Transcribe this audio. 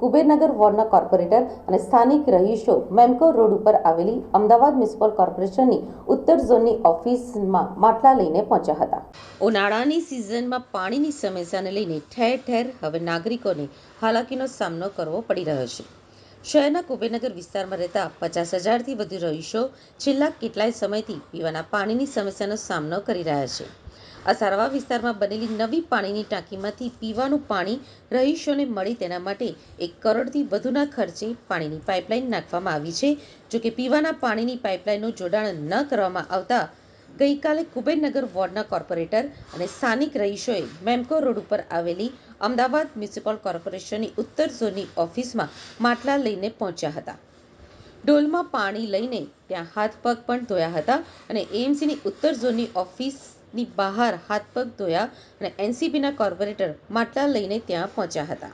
Kubernagar વોર્ડના corporator અને સ્થાનિક રહીશો મેમકો રોડ ઉપર આવેલી અમદાવાદ મ્યુનિસિપલ કોર્પોરેશનની ઉત્તર ઝોનની ઓફિસમાં માટલા લઈને પહોંચ્યા હતા. ઉનાળાની સિઝનમાં પાણીની સમસ્યાને લઈને ઠેર ઠેર હવે નાગરિકોને હાલાકીનો સામનો કરવો પડી રહ્યો છે. શહેરના કુબેરનગર વિસ્તારમાં રહેતા પચાસ હજારથી વધુ રહીશો છેલ્લા કેટલાય સમયથી પીવાના પાણીની સમસ્યાનો સામનો કરી રહ્યા છે. આ સારવાર વિસ્તારમાં બનેલી નવી પાણીની ટાંકીમાંથી પીવાનું પાણી રહીશોને મળે તેના માટે એક કરોડથી વધુના ખર્ચે પાણીની પાઇપલાઇન નાખવામાં આવી છે. જોકે પીવાના પાણીની પાઇપલાઇનનું જોડાણ ન કરવામાં આવતા ગઈકાલે કુબેરનગર વોર્ડના કોર્પોરેટર અને સ્થાનિક રહીશોએ મેમકો રોડ ઉપર આવેલી અમદાવાદ મ્યુનિસિપલ કોર્પોરેશનની ઉત્તર ઝોનની ઓફિસમાં માટલા લઈને પહોંચ્યા હતા. ડોલમાં પાણી લઈને ત્યાં હાથ પગ પણ ધોયા હતા અને એએમસીની ઉત્તર ઝોનની ઓફિસની બહાર હાથ પગ ધોયા અને એનસીબીના કોર્પોરેટર માટલા લઈને ત્યાં પહોંચ્યા હતા.